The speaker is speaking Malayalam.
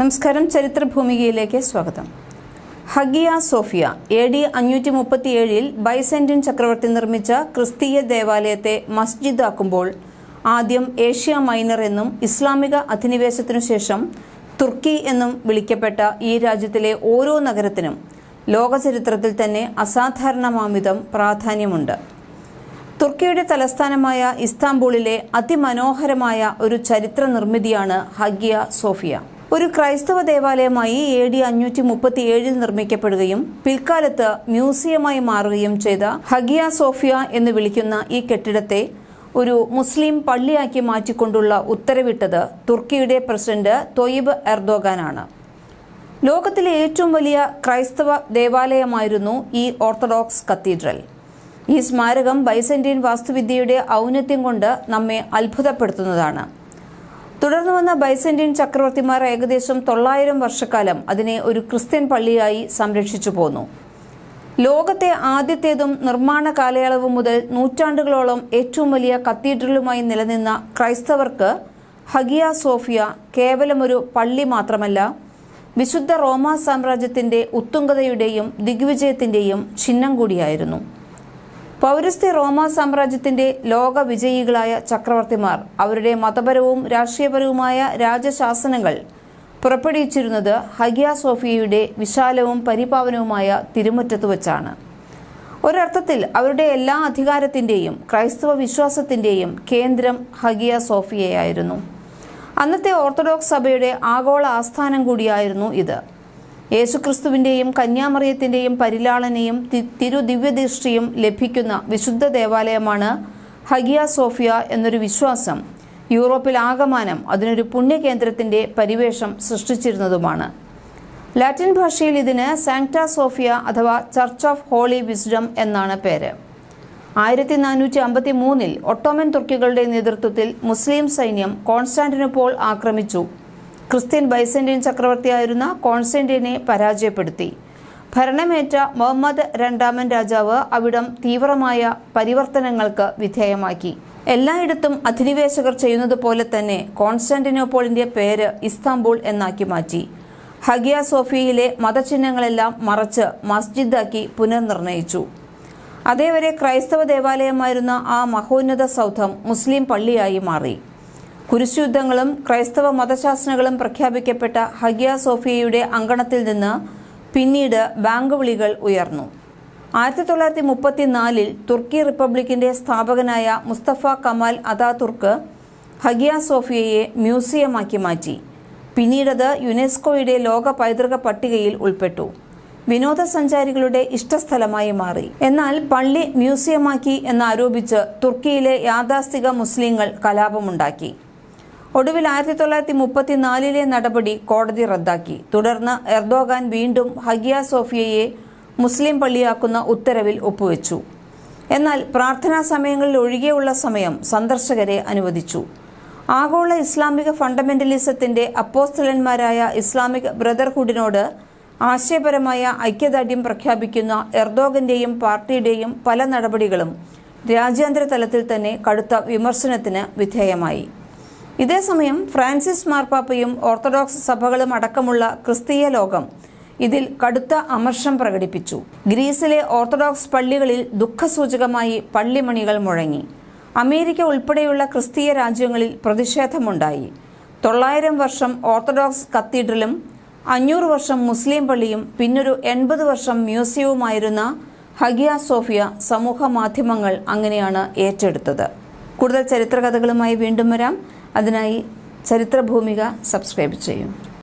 നമസ്കാരം. ചരിത്ര ഭൂമികയിലേക്ക് സ്വാഗതം. ഹഗിയ സോഫിയ എ ഡി അഞ്ഞൂറ്റി മുപ്പത്തി ഏഴിൽ ബൈസെന്റിൻ ചക്രവർത്തി നിർമ്മിച്ച ക്രിസ്തീയ ദേവാലയത്തെ മസ്ജിദ് ആക്കുമ്പോൾ ആദ്യം ഏഷ്യ മൈനർ എന്നും ഇസ്ലാമിക അധിനിവേശത്തിനു ശേഷം തുർക്കി എന്നും വിളിക്കപ്പെട്ട ഈ രാജ്യത്തിലെ ഓരോ നഗരത്തിനും ലോകചരിത്രത്തിൽ തന്നെ അസാധാരണമാമിതം പ്രാധാന്യമുണ്ട്. തുർക്കിയുടെ തലസ്ഥാനമായ ഇസ്താംബൂളിലെ അതിമനോഹരമായ ഒരു ചരിത്ര നിർമ്മിതിയാണ് ഹഗിയ സോഫിയ. ഒരു ക്രൈസ്തവ ദേവാലയമായി എ ഡി അഞ്ഞൂറ്റി മുപ്പത്തി ഏഴിൽ നിർമ്മിക്കപ്പെടുകയും പിൽക്കാലത്ത് മ്യൂസിയമായി മാറുകയും ചെയ്ത ഹഗിയ സോഫിയ എന്ന് വിളിക്കുന്ന ഈ കെട്ടിടത്തെ ഒരു മുസ്ലിം പള്ളിയാക്കി മാറ്റിക്കൊണ്ടുള്ള ഉത്തരവിട്ടത് തുർക്കിയുടെ പ്രസിഡന്റ് തൊയ്ബ് എർദോഗാനാണ്. ലോകത്തിലെ ഏറ്റവും വലിയ ക്രൈസ്തവ ദേവാലയമായിരുന്നു ഈ ഓർത്തഡോക്സ് കത്തീഡ്രൽ. ഈ സ്മാരകം ബൈസന്റീൻ വാസ്തുവിദ്യയുടെ ഔന്നത്യം കൊണ്ട് നമ്മെ അത്ഭുതപ്പെടുത്തുന്നതാണ്. തുടർന്നു വന്ന ബൈസന്റീൻ ചക്രവർത്തിമാർ ഏകദേശം തൊള്ളായിരം വർഷക്കാലം അതിനെ ഒരു ക്രിസ്ത്യൻ പള്ളിയായി സംരക്ഷിച്ചു പോന്നു. ലോകത്തെ ആദ്യത്തേതും നിർമ്മാണ കാലയളവ് മുതൽ നൂറ്റാണ്ടുകളോളം ഏറ്റവും വലിയ കത്തീഡ്രലുമായി നിലനിന്ന ക്രൈസ്തവർക്ക് ഹഗിയ സോഫിയ കേവലമൊരു പള്ളി മാത്രമല്ല വിശുദ്ധ റോമാ സാമ്രാജ്യത്തിന്റെ ഉത്തുംഗതയുടെയും ദിഗ്വിജയത്തിന്റെയും ചിഹ്നം കൂടിയായിരുന്നു. പൗരസ്ത്യ റോമാ സാമ്രാജ്യത്തിന്റെ ലോക വിജയികളായ ചക്രവർത്തിമാർ അവരുടെ മതപരവും രാഷ്ട്രീയപരവുമായ രാജശാസനങ്ങൾ പുറപ്പെടുവിച്ചിരുന്നത് ഹഗിയ സോഫിയയുടെ വിശാലവും പരിപാവനവുമായ തിരുമുറ്റത്ത് വച്ചാണ്. ഒരർത്ഥത്തിൽ അവരുടെ എല്ലാ അധികാരത്തിന്റെയും ക്രൈസ്തവ വിശ്വാസത്തിന്റെയും കേന്ദ്രം ഹഗിയ സോഫിയയായിരുന്നു. അന്നത്തെ ഓർത്തഡോക്സ് സഭയുടെ ആഗോള ആസ്ഥാനം കൂടിയായിരുന്നു ഇത്. യേശുക്രിസ്തുവിന്റെയും കന്യാമറിയത്തിന്റെയും പരിലാളനയും തിരുദിവ്യദൃഷ്ടിയും ലഭിക്കുന്ന വിശുദ്ധ ദേവാലയമാണ് ഹഗിയ സോഫിയ എന്നൊരു വിശ്വാസം. യൂറോപ്പിൽ ആകമാനം അതിനൊരു പുണ്യകേന്ദ്രത്തിന്റെ പരിവേഷം സൃഷ്ടിച്ചിരുന്നതുമാണ്. ലാറ്റിൻ ഭാഷയിൽ ഇതിന് സാങ്ക്ട സോഫിയ അഥവാ ചർച്ച് ഓഫ് ഹോളി വിസ്ഡം എന്നാണ് പേര്. ആയിരത്തി നാനൂറ്റി അമ്പത്തി മൂന്നിൽ ഒട്ടോമൻ തുർക്കികളുടെ നേതൃത്വത്തിൽ മുസ്ലിം സൈന്യം കോൺസ്റ്റാന്റിനോപ്പോൾ ആക്രമിച്ചു. ക്രിസ്ത്യൻ ബൈസന്റീൻ ചക്രവർത്തിയായിരുന്ന കോൺസ്റ്റന്റീനെ പരാജയപ്പെടുത്തി. ഭരണമേറ്റ മുഹമ്മദ് രണ്ടാമൻ രാജാവ് അവിടം തീവ്രമായ പരിവർത്തനങ്ങൾക്ക് വിധേയമാക്കി. എല്ലായിടത്തും അധിനിവേശകർ ചെയ്യുന്നത് പോലെ തന്നെ കോൺസ്റ്റാന്റിനോപ്പോളിന്റെ പേര് ഇസ്താംബൂൾ എന്നാക്കി മാറ്റി. ഹഗിയ സോഫിയയിലെ മതചിഹ്നങ്ങളെല്ലാം മറച്ച് മസ്ജിദാക്കി പുനർനിർണയിച്ചു. അതേവരെ ക്രൈസ്തവ ദേവാലയമായിരുന്ന ആ മഹോന്നത സൗധം മുസ്ലിം പള്ളിയായി മാറി. കുരിശുയുദ്ധങ്ങളും ക്രൈസ്തവ മതശാസനകളും പ്രഖ്യാപിക്കപ്പെട്ട ഹഗിയ സോഫിയയുടെ അങ്കണത്തിൽ നിന്ന് പിന്നീട് ബാങ്ക് വിളികൾ ഉയർന്നു. ആയിരത്തി തൊള്ളായിരത്തി മുപ്പത്തിനാലിൽ തുർക്കി റിപ്പബ്ലിക്കിന്റെ സ്ഥാപകനായ മുസ്തഫ കമാൽ അതാതുർക്ക് ഹഗിയ സോഫിയയെ മ്യൂസിയമാക്കി മാറ്റി. പിന്നീടത് യുനെസ്കോയുടെ ലോക പൈതൃക പട്ടികയിൽ ഉൾപ്പെട്ടു. വിനോദസഞ്ചാരികളുടെ ഇഷ്ടസ്ഥലമായി മാറി. എന്നാൽ പള്ളി മ്യൂസിയമാക്കി എന്നാരോപിച്ച് തുർക്കിയിലെ യാഥാസ്ഥിക മുസ്ലിങ്ങൾ കലാപമുണ്ടാക്കി. ഒടുവിൽ ആയിരത്തി തൊള്ളായിരത്തി മുപ്പത്തിനാലിലെ നടപടി കോടതി റദ്ദാക്കി. തുടർന്ന് എർദോഗാൻ വീണ്ടും ഹഗിയ സോഫിയയെ മുസ്ലിം പള്ളിയാക്കുന്ന ഉത്തരവിൽ ഒപ്പുവെച്ചു. എന്നാൽ പ്രാർത്ഥനാ സമയങ്ങളിൽ ഒഴികെയുള്ള സമയം സന്ദർശകരെ അനുവദിച്ചു. ആഗോള ഇസ്ലാമിക ഫണ്ടമെന്റലിസത്തിന്റെ അപ്പോസ്തലന്മാരായ ഇസ്ലാമിക് ബ്രദർഹുഡിനോട് ആശയപരമായ ഐക്യദാർഢ്യം പ്രഖ്യാപിക്കുന്ന എർദോഗന്റെയും പാർട്ടിയുടെയും പല നടപടികളും രാജ്യാന്തര തലത്തിൽ തന്നെ കടുത്ത വിമർശനത്തിന് വിധേയമായി. ഇതേസമയം ഫ്രാൻസിസ് മാർപ്പാപ്പയും ഓർത്തഡോക്സ് സഭകളും അടക്കമുള്ള ക്രിസ്തീയ ലോകം ഇതിൽ കടുത്ത അമർഷം പ്രകടിപ്പിച്ചു. ഗ്രീസിലെ ഓർത്തഡോക്സ് പള്ളികളിൽ ദുഃഖസൂചകമായി പള്ളിമണികൾ മുഴങ്ങി. അമേരിക്ക ഉൾപ്പെടെയുള്ള ക്രിസ്തീയ രാജ്യങ്ങളിൽ പ്രതിഷേധമുണ്ടായി. തൊള്ളായിരം വർഷം ഓർത്തഡോക്സ് കത്തീഡ്രലും അഞ്ഞൂറ് വർഷം മുസ്ലിം പള്ളിയും പിന്നൊരു എൺപത് വർഷം മ്യൂസിയവുമായിരുന്ന ഹഗിയ സോഫിയ സമൂഹ മാധ്യമങ്ങൾ അങ്ങനെയാണ് ഏറ്റെടുത്തത്. കൂടുതൽ ചരിത്രകഥകളുമായി വീണ്ടും വരാം. അതിനായി ചരിത്രഭൂമിക സബ്സ്ക്രൈബ് ചെയ്യും.